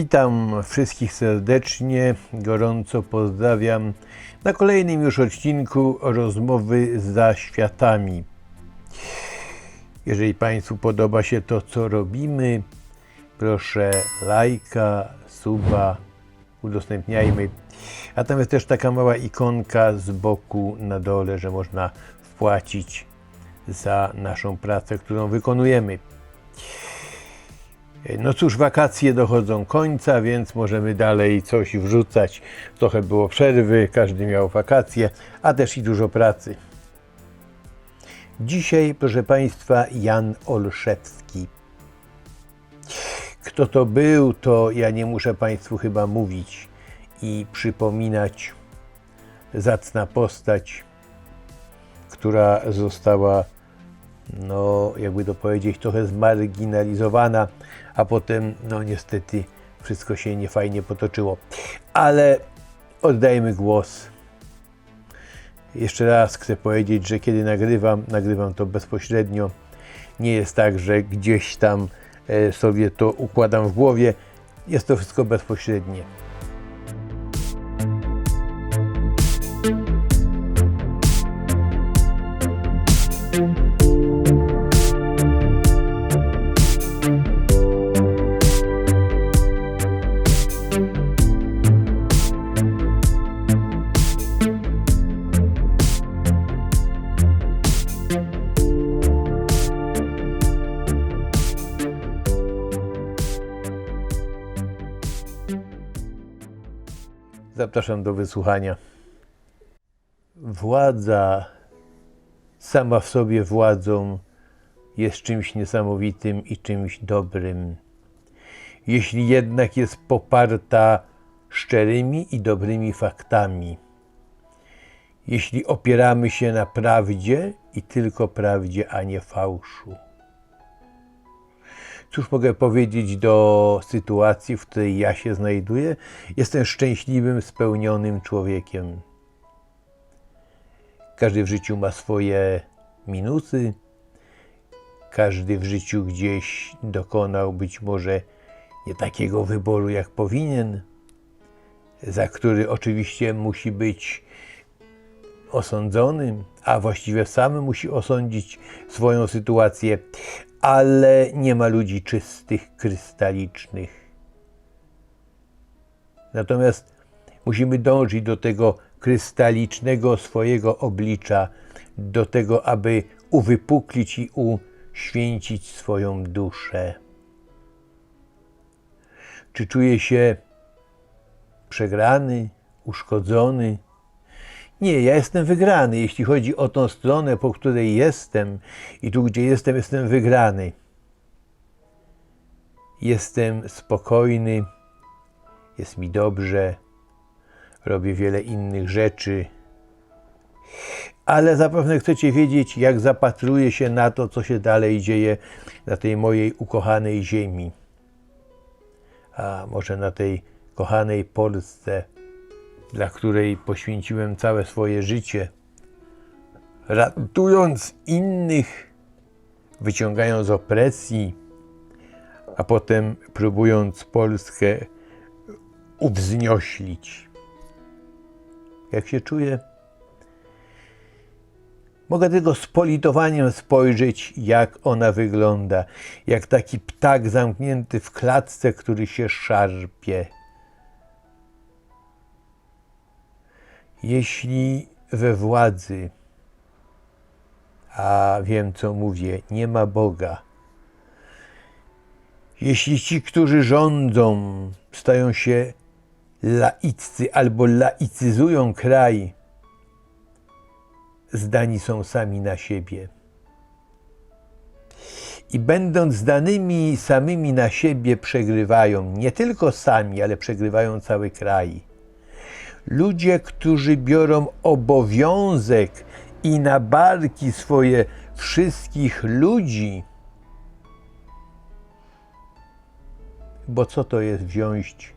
Witam wszystkich serdecznie, gorąco pozdrawiam na kolejnym już odcinku rozmowy za światami. Jeżeli Państwu podoba się to, co robimy, proszę lajka, suba, udostępniajmy. A tam jest też taka mała ikonka z boku na dole, że można wpłacić za naszą pracę, którą wykonujemy. No cóż, wakacje dochodzą końca, więc możemy dalej coś wrzucać. Trochę było przerwy, każdy miał wakacje, a też i dużo pracy. Dzisiaj, proszę Państwa, Jan Olszewski. Kto to był, to ja nie muszę Państwu chyba mówić i przypominać. Zacna postać, która została no jakby to powiedzieć, trochę zmarginalizowana, a potem, no niestety, wszystko się niefajnie potoczyło. Ale oddajmy głos. Jeszcze raz chcę powiedzieć, że kiedy nagrywam, nagrywam to bezpośrednio. Nie jest tak, że gdzieś tam e, sobie to układam w głowie. Jest to wszystko bezpośrednie. Zapraszam do wysłuchania. Władza sama w sobie władzą jest czymś niesamowitym i czymś dobrym. Jeśli jednak jest poparta szczerymi i dobrymi faktami. Jeśli opieramy się na prawdzie i tylko prawdzie, a nie fałszu. Cóż mogę powiedzieć do sytuacji, w której ja się znajduję? Jestem szczęśliwym, spełnionym człowiekiem. Każdy w życiu ma swoje minusy, każdy w życiu gdzieś dokonał być może nie takiego wyboru, jak powinien, za który oczywiście musi być osądzony, a właściwie sam musi osądzić swoją sytuację, ale nie ma ludzi czystych, krystalicznych. Natomiast musimy dążyć do tego krystalicznego swojego oblicza, do tego, aby uwypuklić i uświęcić swoją duszę. Czy czuję się przegrany, uszkodzony? Nie, ja jestem wygrany. Jeśli chodzi o tą stronę, po której jestem i tu, gdzie jestem, jestem wygrany. Jestem spokojny, jest mi dobrze, robię wiele innych rzeczy, ale zapewne chcecie wiedzieć, jak zapatruję się na to, co się dalej dzieje na tej mojej ukochanej ziemi, a może na tej kochanej Polsce dla której poświęciłem całe swoje życie, ratując innych, wyciągając opresji, a potem próbując Polskę uwznioślić. Jak się czuję? Mogę tylko z politowaniem spojrzeć, jak ona wygląda, jak taki ptak zamknięty w klatce, który się szarpie Jeśli we władzy, a wiem co mówię, nie ma Boga, jeśli ci, którzy rządzą, stają się laiccy albo laicyzują kraj, zdani są sami na siebie. I będąc zdanymi samymi na siebie, przegrywają. Nie tylko sami, ale przegrywają cały kraj ludzie, którzy biorą obowiązek i na barki swoje wszystkich ludzi, bo co to jest wziąć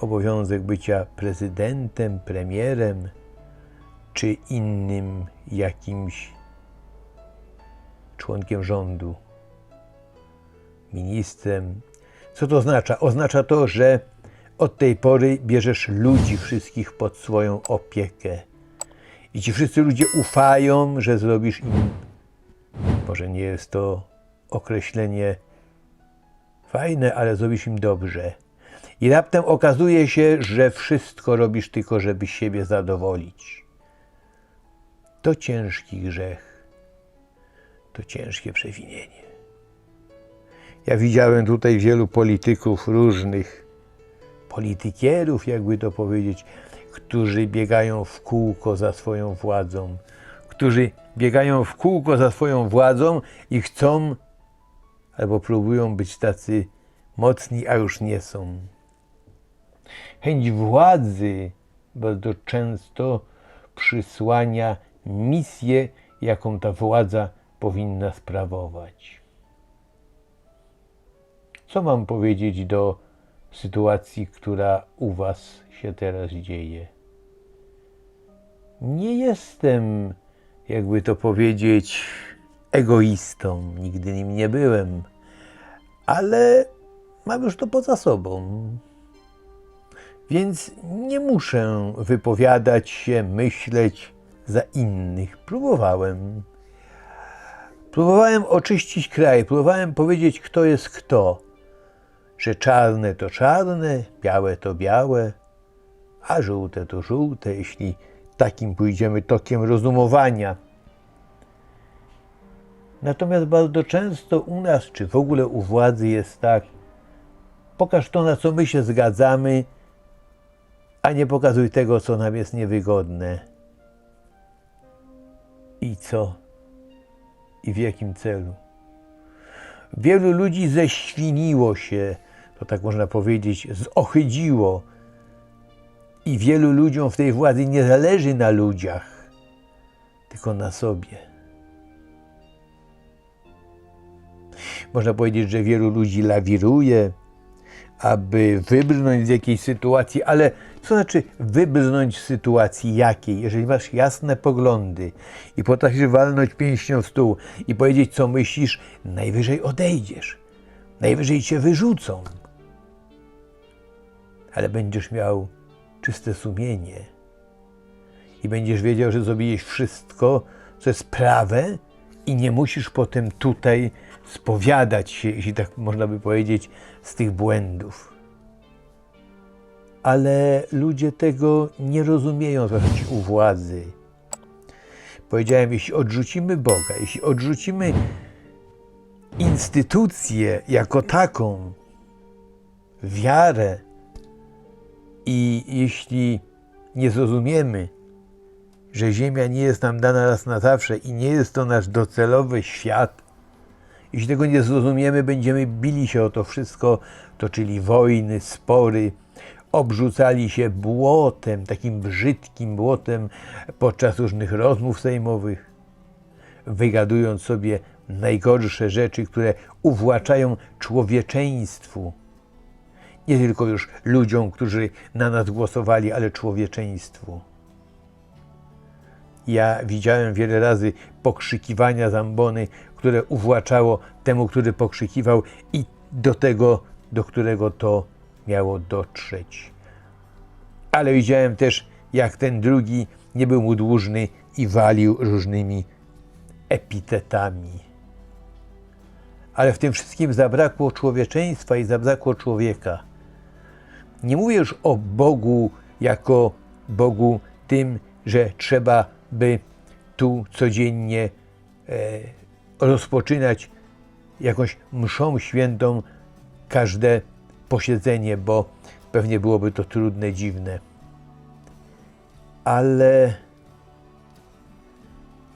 obowiązek bycia prezydentem, premierem czy innym jakimś członkiem rządu, ministrem, Co to oznacza? Oznacza to, że od tej pory bierzesz ludzi wszystkich pod swoją opiekę. I ci wszyscy ludzie ufają, że zrobisz im. Może nie jest to określenie fajne, ale zrobisz im dobrze. I raptem okazuje się, że wszystko robisz tylko, żeby siebie zadowolić. To ciężki grzech. To ciężkie przewinienie. Ja widziałem tutaj wielu polityków różnych, politykierów, jakby to powiedzieć, którzy biegają w kółko za swoją władzą, którzy biegają w kółko za swoją władzą i chcą albo próbują być tacy mocni, a już nie są. Chęć władzy bardzo często przysłania misję, jaką ta władza powinna sprawować. Co mam powiedzieć do sytuacji, która u Was się teraz dzieje? Nie jestem, jakby to powiedzieć, egoistą, nigdy nim nie byłem, ale mam już to poza sobą. Więc nie muszę wypowiadać się, myśleć za innych. Próbowałem. Próbowałem oczyścić kraj, próbowałem powiedzieć, kto jest kto. Że czarne to czarne, białe to białe, a żółte to żółte, jeśli takim pójdziemy tokiem rozumowania. Natomiast bardzo często u nas, czy w ogóle u władzy jest tak, pokaż to, na co my się zgadzamy, a nie pokazuj tego, co nam jest niewygodne. I co? I w jakim celu? Wielu ludzi zeświniło się, to tak można powiedzieć, zohydziło. I wielu ludziom w tej władzy nie zależy na ludziach, tylko na sobie. Można powiedzieć, że wielu ludzi lawiruje, aby wybrnąć z jakiejś sytuacji, ale co znaczy wybrnąć z sytuacji jakiej? Jeżeli masz jasne poglądy i potrafisz walnąć pięścią w stół i powiedzieć, co myślisz, najwyżej odejdziesz. Najwyżej cię wyrzucą. Ale będziesz miał czyste sumienie i będziesz wiedział, że zrobiłeś wszystko, co jest prawe i nie musisz potem tutaj spowiadać się, jeśli tak można by powiedzieć, z tych błędów. Ale ludzie tego nie rozumieją, zwłaszcza ci u władzy. Powiedziałem, jeśli odrzucimy Boga, jeśli odrzucimy instytucję jako taką, wiarę, i jeśli nie zrozumiemy, że Ziemia nie jest nam dana raz na zawsze i nie jest to nasz docelowy świat, jeśli tego nie zrozumiemy, będziemy bili się o to wszystko, toczyli wojny, spory, obrzucali się błotem, takim brzydkim błotem podczas różnych rozmów sejmowych, wygadując sobie najgorsze rzeczy, które uwłaczają człowieczeństwu. Nie tylko już ludziom, którzy na nas głosowali, ale człowieczeństwu. Ja widziałem wiele razy pokrzykiwania zambony, które uwłaczało temu, który pokrzykiwał i do tego, do którego to miało dotrzeć. Ale widziałem też, jak ten drugi nie był mu dłużny i walił różnymi epitetami. Ale w tym wszystkim zabrakło człowieczeństwa i zabrakło człowieka. Nie mówię już o Bogu jako Bogu tym, że trzeba by tu codziennie e, rozpoczynać jakąś mszą świętą każde posiedzenie, bo pewnie byłoby to trudne, dziwne. Ale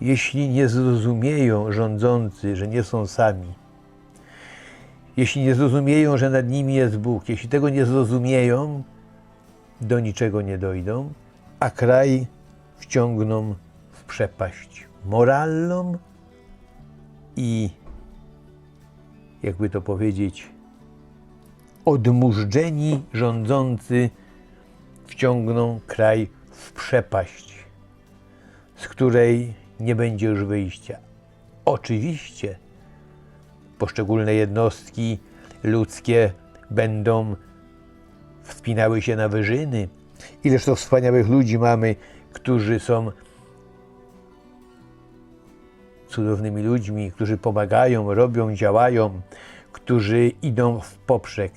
jeśli nie zrozumieją rządzący, że nie są sami, jeśli nie zrozumieją, że nad nimi jest Bóg, jeśli tego nie zrozumieją, do niczego nie dojdą, a kraj wciągną w przepaść moralną i, jakby to powiedzieć, odmurzdzeni rządzący wciągną kraj w przepaść, z której nie będzie już wyjścia. Oczywiście poszczególne jednostki ludzkie będą wspinały się na wyżyny. Ileż to wspaniałych ludzi mamy, którzy są cudownymi ludźmi, którzy pomagają, robią, działają, którzy idą w poprzek.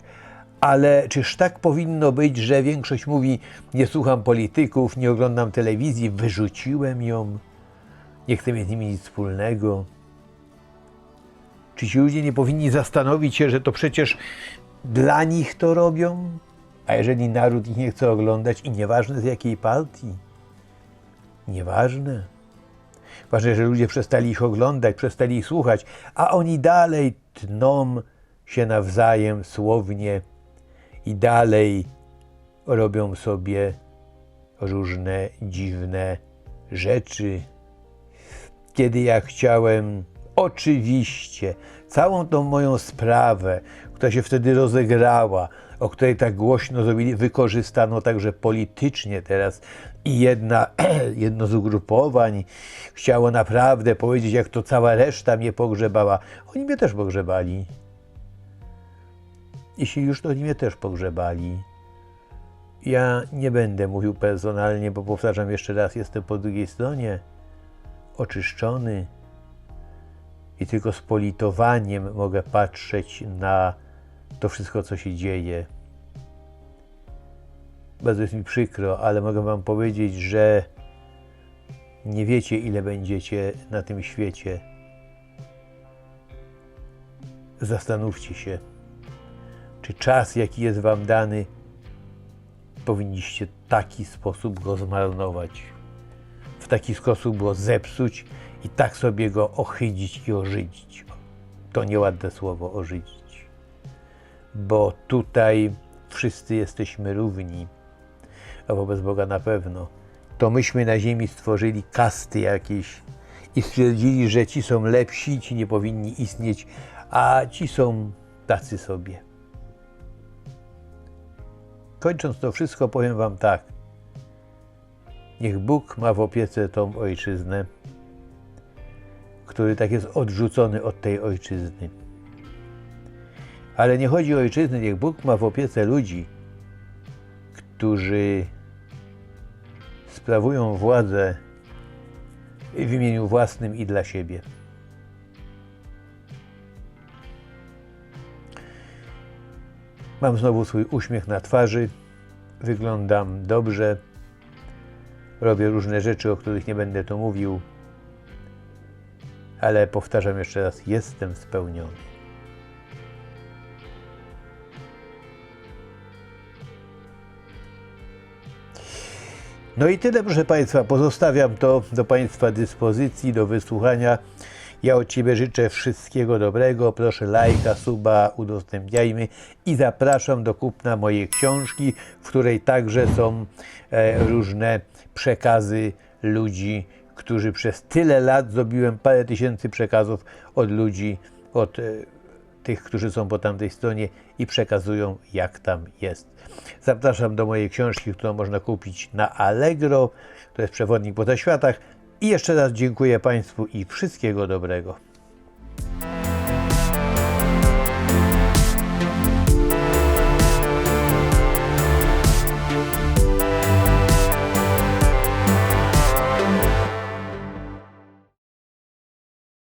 Ale czyż tak powinno być, że większość mówi: Nie słucham polityków, nie oglądam telewizji, wyrzuciłem ją, nie chcę mieć z nimi nic wspólnego? Czy ci ludzie nie powinni zastanowić się, że to przecież dla nich to robią? A jeżeli naród ich nie chce oglądać i nieważne z jakiej partii? Nieważne. Ważne, że ludzie przestali ich oglądać, przestali ich słuchać, a oni dalej tną się nawzajem słownie i dalej robią sobie różne dziwne rzeczy. Kiedy ja chciałem oczywiście całą tą moją sprawę, która się wtedy rozegrała, o której tak głośno zrobili, wykorzystano także politycznie teraz i jedna, jedno z ugrupowań chciało naprawdę powiedzieć, jak to cała reszta mnie pogrzebała. Oni mnie też pogrzebali. Jeśli już, to oni mnie też pogrzebali. Ja nie będę mówił personalnie, bo powtarzam jeszcze raz, jestem po drugiej stronie, oczyszczony i tylko z politowaniem mogę patrzeć na to wszystko, co się dzieje. Bardzo jest mi przykro, ale mogę Wam powiedzieć, że nie wiecie, ile będziecie na tym świecie. Zastanówcie się, czy czas, jaki jest Wam dany, powinniście w taki sposób go zmarnować, w taki sposób go zepsuć i tak sobie go ochydzić i ożydzić. To nieładne słowo ożydzić, bo tutaj wszyscy jesteśmy równi, a wobec Boga na pewno. To myśmy na ziemi stworzyli kasty jakieś i stwierdzili, że ci są lepsi, ci nie powinni istnieć, a ci są tacy sobie. Kończąc to wszystko, powiem Wam tak. Niech Bóg ma w opiece tą ojczyznę, który tak jest odrzucony od tej ojczyzny. Ale nie chodzi o ojczyznę, niech Bóg ma w opiece ludzi, którzy sprawują władzę w imieniu własnym i dla siebie. Mam znowu swój uśmiech na twarzy, wyglądam dobrze, robię różne rzeczy, o których nie będę tu mówił, ale powtarzam jeszcze raz, jestem spełniony. No i tyle, proszę Państwa. Pozostawiam to do Państwa dyspozycji, do wysłuchania. Ja od Ciebie życzę wszystkiego dobrego. Proszę lajka, suba, udostępniajmy i zapraszam do kupna mojej książki, w której także są e, różne przekazy ludzi, którzy przez tyle lat zrobiłem parę tysięcy przekazów od ludzi, od e, tych, którzy są po tamtej stronie i przekazują, jak tam jest. Zapraszam do mojej książki, którą można kupić na Allegro. To jest przewodnik po światach. I jeszcze raz dziękuję Państwu i wszystkiego dobrego.